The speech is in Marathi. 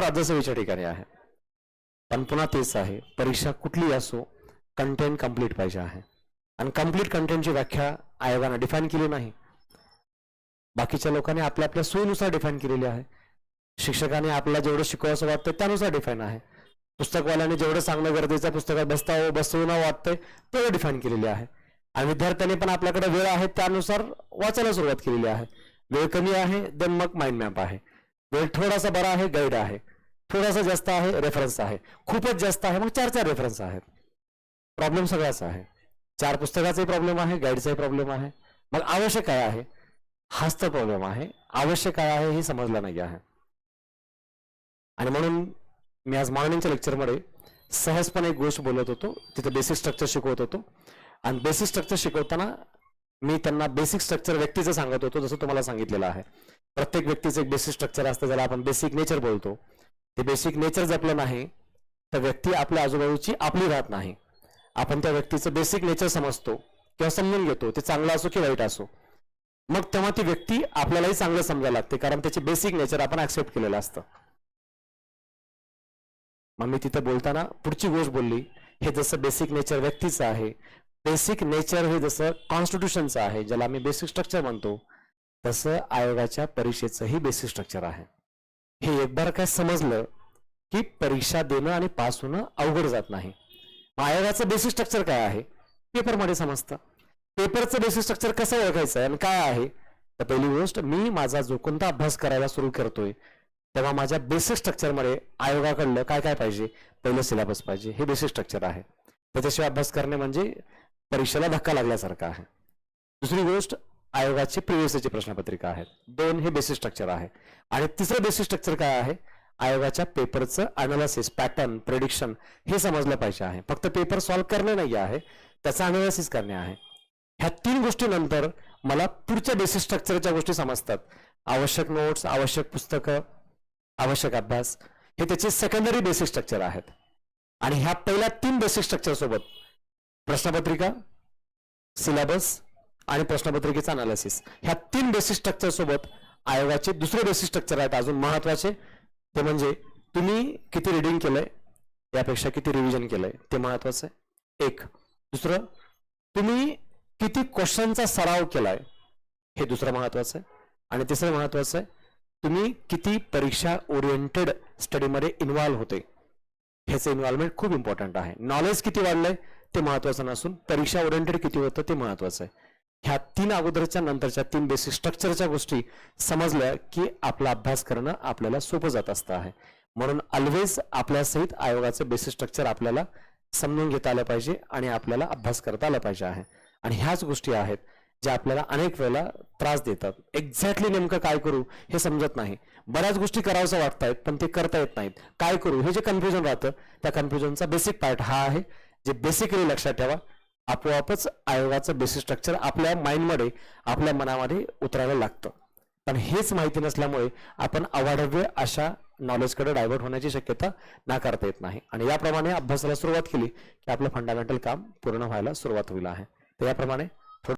राज्यसभेच्या ठिकाणी आहे. पण पुन्हा तेच आहे परीक्षा कुठली असो कंटेंट कंप्लीट पाहिजे आहे. आणि कंप्लीट कंटेंटची व्याख्या आयोगानं डिफाईन केली नाही. बाकीच्या लोकांनी आपल्या आपल्या सोयीनुसार डिफाईन केलेली आहे. शिक्षकाने आपल्याला जेवढं शिकवायचं वाटतं त्यानुसार डिफाईन आहे. पुस्तकवाल्याने जेवढं सांगणं गरजेचं पुस्तकात बसतावं बसवणं वाटतंय तेवढं डिफाईन केलेली आहे. आणि विद्यार्थ्यांनी पण आपल्याकडे वेळ आहे त्यानुसार वाचायला सुरुवात केलेली आहे. वेळ कमी आहे देन मग माइंड मॅप आहे. वेळ थोडासा बरा आहे गाईड आहे. थोडासा जास्त आहे रेफरन्स आहे. खूपच जास्त आहे मग चार चार रेफरन्स आहेत. प्रॉब्लेम सगळाच आहे. चार पुस्तकाचाही प्रॉब्लेम आहे गाईडचाही प्रॉब्लेम आहे. मग आवश्यक काय आहे? हाच तर प्रॉब्लेम आहे. आवश्यक काय आहे हे समजलं नाही आहे. आणि म्हणून मी आज मॉर्निंगच्या लेक्चरमध्ये सहजपणे एक गोष्ट बोलत होतो. तिथे बेसिक स्ट्रक्चर शिकवत होतो. आणि बेसिक स्ट्रक्चर शिकवताना मी त्यांना बेसिक स्ट्रक्चर व्यक्तीचं सांगत होतो जसं तुम्हाला सांगितलेलं आहे. प्रत्येक व्यक्तीचं एक बेसिक स्ट्रक्चर असतं ज्याला आपण बेसिक नेचर बोलतो. ते बेसिक नेचर जपलं नाही तर व्यक्ती आपल्या आजूबाजूची आपली राहत नाही. आपण त्या व्यक्तीचं बेसिक नेचर समजतो किंवा समजून घेतो ते चांगलं असो की वाईट असो. मग तेव्हा ती व्यक्ती आपल्यालाही चांगलं समजायला लागते कारण त्याचे बेसिक नेचर आपण ऍक्सेप्ट केलेलं असतं. मग मी तिथं बोलताना पुढची गोष्ट बोलली हे जसं बेसिक नेचर व्यक्तीचं आहे बेसिक नेचर हे जसं कॉन्स्टिट्यूशनचं आहे ज्याला आम्ही बेसिक स्ट्रक्चर म्हणतो तसं आयोगाच्या परीक्षेचंही बेसिक स्ट्रक्चर आहे. हे एक बार काय समजलं की परीक्षा देणं आणि पास होणं अवघड जात नाही. आयोगाचं बेसिक स्ट्रक्चर काय आहे? पेपरमध्ये समजतं. पेपरचं बेसिक स्ट्रक्चर कसं ओळखायचं आहे आणि काय आहे? तर पहिली गोष्ट मी माझा जो कोणता अभ्यास करायला सुरू करतोय तेव्हा माझ्या बेसिक स्ट्रक्चरमध्ये आयोगाकडलं काय काय पाहिजे? पहिलं सिलेबस पाहिजे. हे बेसिक स्ट्रक्चर आहे. त्याच्याशिवाय अभ्यास करणे म्हणजे परीक्षेला धक्का लागल्यासारखा आहे. दुसरी गोष्ट आयोगाची प्रिव्हियसचे प्रश्नपत्रिका आहेत. दोन हे बेसिक स्ट्रक्चर आहे. आणि तिसरं बेसिक स्ट्रक्चर काय आहे? आयोगाच्या पेपरचं अनालिसिस पॅटर्न प्रेडिक्शन हे समजलं पाहिजे आहे. फक्त पेपर सॉल्व्ह करणे नाही आहे त्याचं अनालिसिस करणे आहे. ह्या तीन गोष्टीनंतर मला पुढच्या बेसिक स्ट्रक्चरच्या गोष्टी समजतात. आवश्यक नोट्स आवश्यक पुस्तकं आवश्यक अभ्यास हे त्याचे सेकंडरी बेसिक स्ट्रक्चर आहेत. आणि ह्या पहिल्या तीन बेसिक स्ट्रक्चर सोबत प्रश्नपत्रिका सिलेबस आणि प्रश्नपत्रिकेचा अनालिसिस ह्या तीन बेसिक स्ट्रक्चर सोबत आयोगाचे दुसरे बेसिक स्ट्रक्चर आहेत अजून महत्त्वाचे. ते म्हणजे तुम्ही किती रिडिंग केलंय यापेक्षा किती रिव्हिजन केलंय ते महत्वाचं आहे. एक. दुसरं तुम्ही किती क्वेश्चनचा सराव केलाय हे दुसरं महत्वाचं आहे. आणि तिसरं महत्वाचं आहे तुम्ही किती परीक्षा ओरिएंटेड स्टडीमध्ये इन्व्हॉल्व्ह होते. ह्याचं इन्व्हॉल्वमेंट खूप इम्पॉर्टंट आहे. नॉलेज किती वाढलंय ते महत्वाचं नसून परीक्षा ओरिएंटेड किती होतं ते महत्वाचं आहे. ह्या तीन अगोदरच्या नंतरच्या तीन बेसिक स्ट्रक्चरच्या गोष्टी समजल्या की आपला अभ्यास करणं आपल्याला सोपं जात असतं आहे. म्हणून ऑलवेज आपल्या सहित आयोगाचं बेसिक स्ट्रक्चर आपल्याला समजून घेता आलं पाहिजे आणि आपल्याला अभ्यास करता आला पाहिजे आहे. आणि ह्याच गोष्टी आहेत ज्या आपल्याला अनेक वेळेला त्रास देतात. एक्झॅक्टली नेमकं काय करू हे समजत नाही. बऱ्याच गोष्टी करावंसं वाटतायत पण ते करता येत नाहीत. काय करू? हे जे कन्फ्युजन राहतं त्या कन्फ्युजनचा बेसिक पार्ट हा आहे. जे बेसिकली लक्षात ठेवा आपोआपच आयोगाचं बेसिक स्ट्रक्चर आपल्या माइंडमध्ये आपल्या मनामध्ये उतरायला लागतं. पण हेच माहिती नसल्यामुळे आपण अवाढव्य अशा नॉलेजकडे डायव्हर्ट होण्याची शक्यता नाकारता येत नाही. आणि याप्रमाणे अभ्यासाला सुरुवात केली की आपलं फंडामेंटल काम पूर्ण व्हायला सुरुवात होईल आहे. तर याप्रमाणे